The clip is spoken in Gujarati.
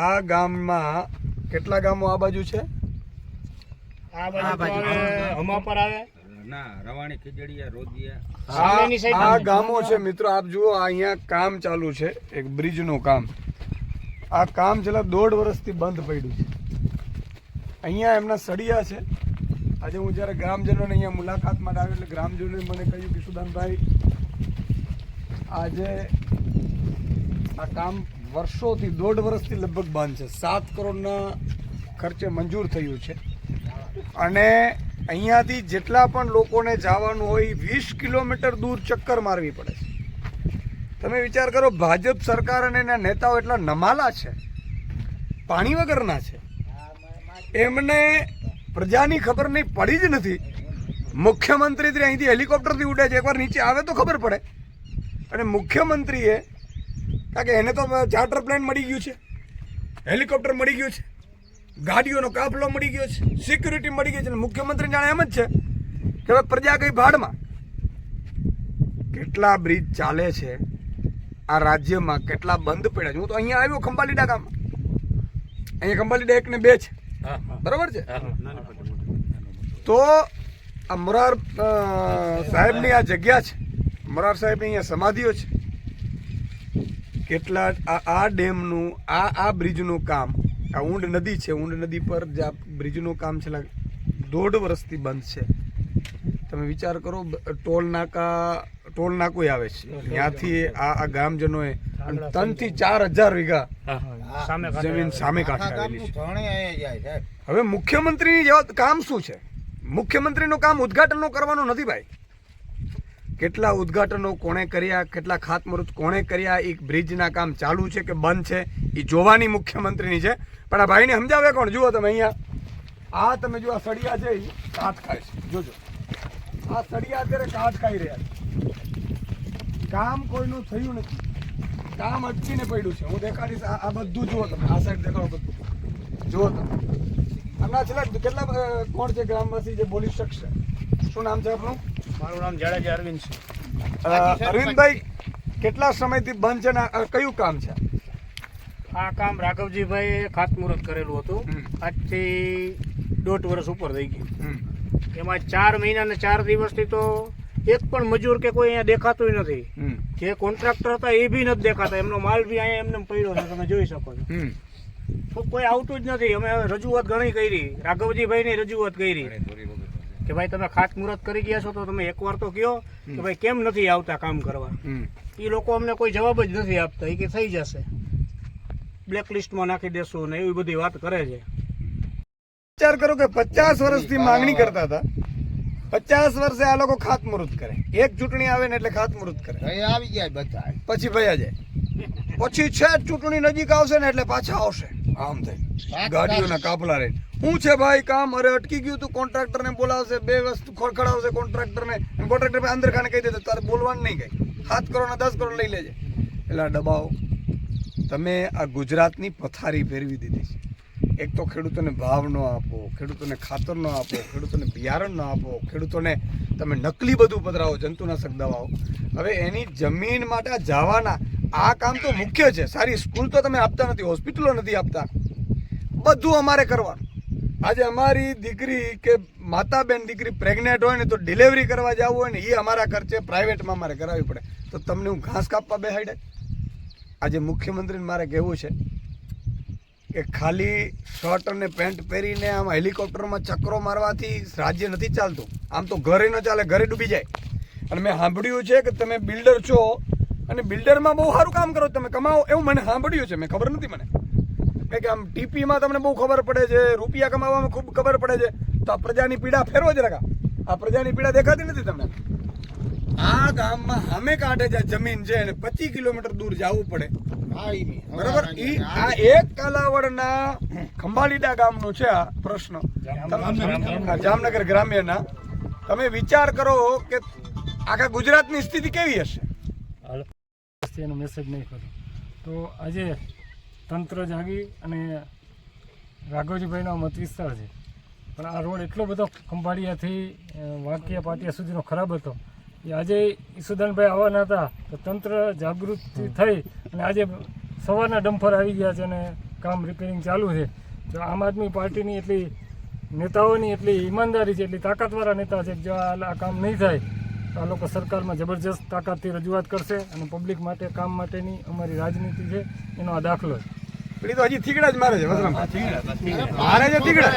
આ ગામમાં કેટલા ગામો આ બાજુ છે? આ બાજુ હમાપર આવે ના રવાણી ખીજડીયા રોજિયા. આ. ગામો છે મિત્રો આપ જુઓ આ અહીંયા કામ ચાલુ છે એક બ્રિજનું કામ. આ કામ છેલ્લા દોઢ વર્ષથી બંધ પડ્યું છે. અહીંયા એમના સળિયા છે. આજે હું જ્યારે ગ્રામજનોને અહીંયા મુલાકાત માટે આવ્યો એટલે ગ્રામજનોએ મને કહ્યું કે સુદાનભાઈ આજે આ કામ વર્ષોથી દોઢ વર્ષથી લગભગ બંધ છે. સાત કરોડના ખર્ચે મંજૂર થયું છે. અને અહીંયાથી જેટલા પણ લોકોને જવાનું હોય, વીસ કિલોમીટર દૂર ચક્કર મારવી પડે છે. તમે વિચાર કરો, ભાજપ સરકાર અને એના નેતાઓ એટલા નમાલા છે. પાણી વગરના છે. એમને પ્રજાની ખબર નહીં, પડી જ નથી. મુખ્યમંત્રી અહીંથી હેલિકોપ્ટરથી ઉડે છે. એકવાર નીચે આવે તો ખબર પડે. અને મુખ્યમંત્રીએ કારણ કે એને તો ચાર્ટર પ્લેન મળી ગયું છે. હેલિકોપ્ટર મળી ગયું છે. ગાડીઓનો કાફલો મળી ગયો છે. સિક્યુરિટી મળી ગઈ છે. અને મુખ્યમંત્રી જાણે એમ જ છે કે હવે પ્રજા કઈ ભાડમાં. કેટલા બ્રિજ ચાલે છે? આ રાજ્યમાં કેટલા બંધ પડ્યા છે? હું તો અહીંયા આવ્યો ખંભાલીડા ગામ અહીંયા ખંભાલીડા એક ને બે છે. બરાબર છે? તો આ મોરાર સાહેબની આ જગ્યા છે. મોરાર સાહેબની અહીંયા સમાધિઓ છે. કેટલા આ આ ડેમનું આ આ બ્રિજનું કામ આ ઊંડ નદી છે ઊંડ નદી પર જે આ બ્રિજનું કામ છેલ્લા દોઢ વર્ષથી બંધ છે. તમે વિચાર કરો ટોલ નાકા ટોલ નાકું આવે છે. ત્યાંથી આ આ ગામજનોએ ત્રણથી ચાર હજાર વીઘા જમીન સામે કાઢી છે. હવે મુખ્યમંત્રીની જવાબ કામ શું છે? મુખ્યમંત્રીનું કામ ઉદ્ઘાટનનું કરવાનું નથી ભાઈ. કેટલા ઉદ્ઘાટનો કોણે કર્યા, કેટલા ખાતમુહૂર્ત કોણે કર્યા, એક બ્રિજના કામ ચાલુ છે કે બંધ છે એ જોવાની મુખ્યમંત્રીની છે. પણ આ ભાઈને સમજાવે કોણ? જુઓ તમે અહીંયા. આ તમે જો આ સળિયા છે એ કાચ ખાય છે. જોજો. આ સળિયા અત્યારે કાચ ખાઈ રહ્યા છે. કામ કોઈનું થયું નથી. કામ અટકીને પડ્યું છે. હું દેખાડીશ, આ બધું જુઓ તમે. આ સાઈડ દેખાડો બધું. જુઓ તમે. આના છેલ્લા કેટલા કોણ છે ગ્રામવાસી જે બોલી શકશે શું નામ છે આપનું? મારું નામ જાડેજા અરવિંદ છે. અરવિંદભાઈ કેટલા સમયથી બંધ છે ને આ કયું કામ છે? આ કામ રાઘવજીભાઈએ ખાતમુહૂર્ત કરેલું હતું. આજથી દોઢ વર્ષ ઉપર થઈ ગયું. એમાં ચાર મહિના ને ચાર દિવસથી તો એક પણ મજૂર કે કોઈ અહીંયા દેખાતું નથી. જે કોન્ટ્રાક્ટર હતા એ બી નથી દેખાતા. એમનો માલ બી અહીંયા એમને પડ્યો છે તમે જોઈ શકો છો. તો કોઈ આવતું જ નથી. અમે રજૂઆત ઘણી કરી. રાઘવજીભાઈની રજૂઆત કરી. કે ભાઈ તમે ખાતમુહૂર્ત કરી ગયા છો તો તમે એકવાર તો કહો કે ભાઈ કેમ નથી આવતા કામ કરવા? એ લોકો અમને કોઈ જવાબ જ નથી આપતા. એ કે થઈ જશે. બ્લેક લિસ્ટમાં નાખી દેશું ને એવી બધી વાત કરે છે. વિચાર કરો કે પચાસ વર્ષથી માંગણી કરતા હતા. પચાસ વર્ષે આ લોકો ખાતમુહૂર્ત કરે. એક ચૂંટણી આવે ને એટલે ખાતમુહૂર્ત કરે. આવી ગયા બધા પછી ભયા જાય. પછી છે ચૂંટણી નજીક આવશે ને એટલે પાછા આવશે. આમ થઈ ગાડીઓના કાફલા રહે. શું છે ભાઈ કામ? અરે અટકી ગયું તું કોન્ટ્રાક્ટર ને બોલાવશે, બે વસ્તુ ખડખડાવશે કોન્ટ્રાક્ટર ને કોન્ટ્રાક્ટર અંદર ખાને કહી દેતો તારે બોલવાનું નહીં કઈ. સાત કરોડ ને દસ કરોડ લઈ લેજે. એટલે દબાવો તમે આ ગુજરાતની પથારી ફેરવી દીધી છે. એક તો ખેડૂતોને ભાવ ન આપો, ખેડૂતોને ખાતર ન આપો, ખેડૂતોને બિયારણ ન આપો, ખેડૂતોને તમે નકલી બધું પધરાવો, જંતુનાશક દવાઓ. હવે એની જમીન માટે જવાના, આ કામ તો મુખ્ય છે. સારી સ્કૂલ તો તમે આપતા નથી, હોસ્પિટલો નથી આપતા. બધું અમારે કરવાનું. આજે અમારી દીકરી કે માતા બેન દીકરી પ્રેગ્નેન્ટ હોય ને તો ડિલિવરી કરવા જવું હોય ને એ અમારા ખર્ચે પ્રાઇવેટમાં મારે કરાવવી પડે. તો તમને હું ઘાસ કાપવા બેહાડે? આજે મુખ્યમંત્રીને મારે કહેવું છે કે ખાલી શર્ટ અને પેન્ટ પહેરીને આમ હેલિકોપ્ટરમાં ચક્રો મારવાથી રાજ્ય નથી ચાલતું. આમ તો ઘરે ન ચાલે, ઘરે ડૂબી જાય. અને મેં સાંભળ્યું છે કે તમે બિલ્ડર છો અને બિલ્ડરમાં બહુ સારું કામ કરો, તમે કમાઓ એવું મને સાંભળ્યું છે, મેં ખબર નથી મને. કે આમ ટીપીમાં તમને બહુ ખબર પડે છે રૂપિયા કમાવામાં ખૂબ ખબર પડે છે તો આ પ્રજાની પીડા ફેરવો જ રાખા આ પ્રજાની પીડા દેખાતી નથી તમને? આ ગામમાં સામે કાંઠે જે જમીન છે અને પચીસ કિલોમીટર દૂર જવું પડે. બરાબર? ઈ આ એક કાલાવડના ખંભાળીડા ગામનો છે આ પ્રશ્ન. જામનગર. ગ્રામ્યના. તમે વિચાર કરો કે આખા ગુજરાતની સ્થિતિ કેવી હશે? એનો મેસેજ નહીં કરો. તો આજે તંત્ર જાગી અને રાઘવજીભાઈનો મત વિસ્તાર છે. પણ આ રોડ એટલો બધો ખંભાળિયાથી વાંકિયા પાટિયા સુધીનો ખરાબ હતો એ આજે ઈસુદાનભાઈ આવવાના હતા તો તંત્ર જાગૃત થઈ અને આજે સવારના ડમ્ફર આવી ગયા છે અને કામ રિપેરિંગ ચાલુ છે. તો આમ આદમી પાર્ટીની એટલી નેતાઓની એટલી ઈમાનદારી છે, એટલી તાકાતવાળા નેતા છે જો આ કામ નહીં થાય, તો આ લોકો સરકારમાં જબરજસ્ત તાકાતથી રજૂઆત કરશે અને પબ્લિક માટે, કામ માટેની અમારી રાજનીતિ છે, એનો આ દાખલો છે. પણ તો હજી થીગડા જ મારે છે વસરામ મારે છે થીગડા?